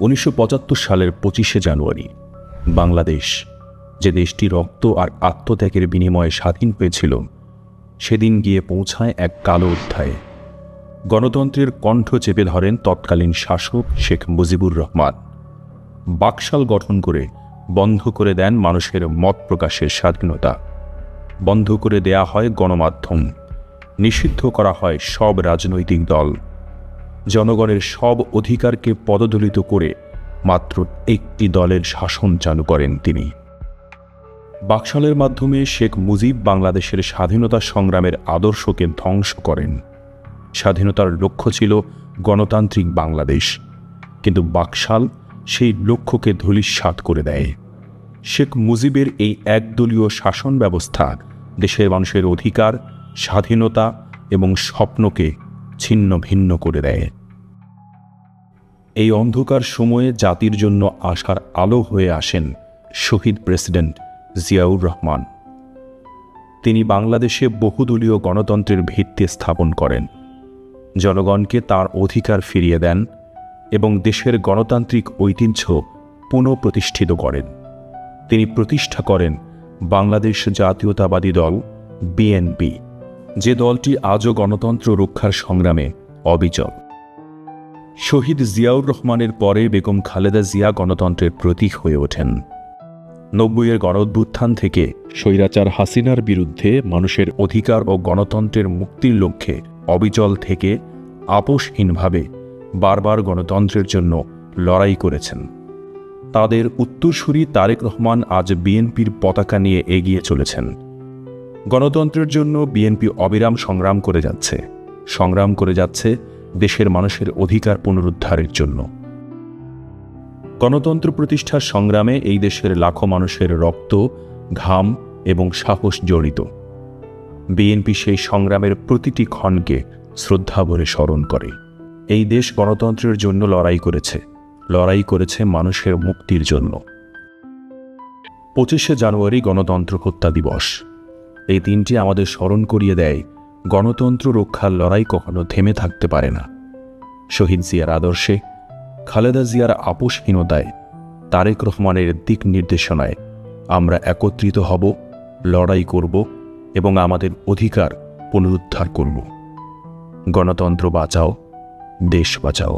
উনিশশো পঁচাত্তর সালের পঁচিশে জানুয়ারি, বাংলাদেশ যে দেশটি রক্ত আর আত্মত্যাগের বিনিময়ে স্বাধীন হয়েছিল, সেদিন গিয়ে পৌঁছায় এক কালো অধ্যায়ে। গণতন্ত্রের কণ্ঠ চেপে ধরেন তৎকালীন শাসক শেখ মুজিবুর রহমান। বাকশাল গঠন করে বন্ধ করে দেন মানুষের মত প্রকাশের স্বাধীনতা। বন্ধ করে দেয়া হয় গণমাধ্যম। নিষিদ্ধ করা হয় সব রাজনৈতিক দল। জনগণের সব অধিকারকে পদদলিত করে মাত্র একটি দলের শাসন চালু করেন তিনি। বাকশালের মাধ্যমে শেখ মুজিব বাংলাদেশের স্বাধীনতা সংগ্রামের আদর্শকে ধ্বংস করেন। স্বাধীনতার লক্ষ্য ছিল গণতান্ত্রিক বাংলাদেশ। কিন্তু বাকশাল সেই লক্ষ্যকে ধূলিসাৎ করে দেয়। শেখ মুজিবের এই একদলীয় শাসন ব্যবস্থা দেশের মানুষের অধিকার, স্বাধীনতা এবং স্বপ্নকে ছিন্ন ভিন্ন করে দেয়। এই অন্ধকার সময়ে জাতির জন্য আশার আলো হয়ে আসেন শহীদ প্রেসিডেন্ট জিয়াউর রহমান। তিনি বাংলাদেশে বহুদলীয় গণতন্ত্রের ভিত্তি স্থাপন করেন। জনগণকে তার অধিকার ফিরিয়ে দেন এবং দেশের গণতান্ত্রিক ঐতিহ্য পুনঃপ্রতিষ্ঠিত করেন। তিনি প্রতিষ্ঠা করেন বাংলাদেশ জাতীয়তাবাদী দল বিএনপি। যে দলটি আজও গণতন্ত্র রক্ষার সংগ্রামে অবিচল। শহীদ জিয়াউর রহমানের পরে বেগম খালেদা জিয়া গণতন্ত্রের প্রতীক হয়ে ওঠেন। নব্বইয়ের গণঅভ্যুত্থান থেকে স্বৈরাচার হাসিনার বিরুদ্ধে মানুষের অধিকার ও গণতন্ত্রের মুক্তির লক্ষ্যে অবিচল থেকে আপোষহীনভাবে বারবার গণতন্ত্রের জন্য লড়াই করেছেন। তাদের উত্তরসূরি তারেক রহমান আজ বিএনপির পতাকা নিয়ে এগিয়ে চলেছেন। গণতন্ত্রের জন্য বিএনপি অবিরাম সংগ্রাম করে যাচ্ছে। সংগ্রাম করে যাচ্ছে দেশের মানুষের অধিকার পুনরুদ্ধারের জন্য। গণতন্ত্র প্রতিষ্ঠার সংগ্রামে এই দেশের লাখো মানুষের রক্ত, ঘাম এবং সাহস জড়িত। বিএনপি সেই সংগ্রামের প্রতিটি ক্ষণকে শ্রদ্ধা ভরে স্মরণ করে। এই দেশ গণতন্ত্রের জন্য লড়াই করেছে। লড়াই করেছে মানুষের মুক্তির জন্য। পঁচিশে জানুয়ারি গণতন্ত্র হত্যা দিবস। এই তিনটি আমাদের স্মরণ করিয়ে দেয়, গণতন্ত্র রক্ষার লড়াই কখনো থেমে থাকতে পারে না। শহীদ জিয়ার আদর্শে, খালেদা জিয়ার আপোষহীনতায়, তারেক রহমানের দিক নির্দেশনায় আমরা একত্রিত হব, লড়াই করব এবং আমাদের অধিকার পুনরুদ্ধার করব। গণতন্ত্র বাঁচাও, দেশ বাঁচাও।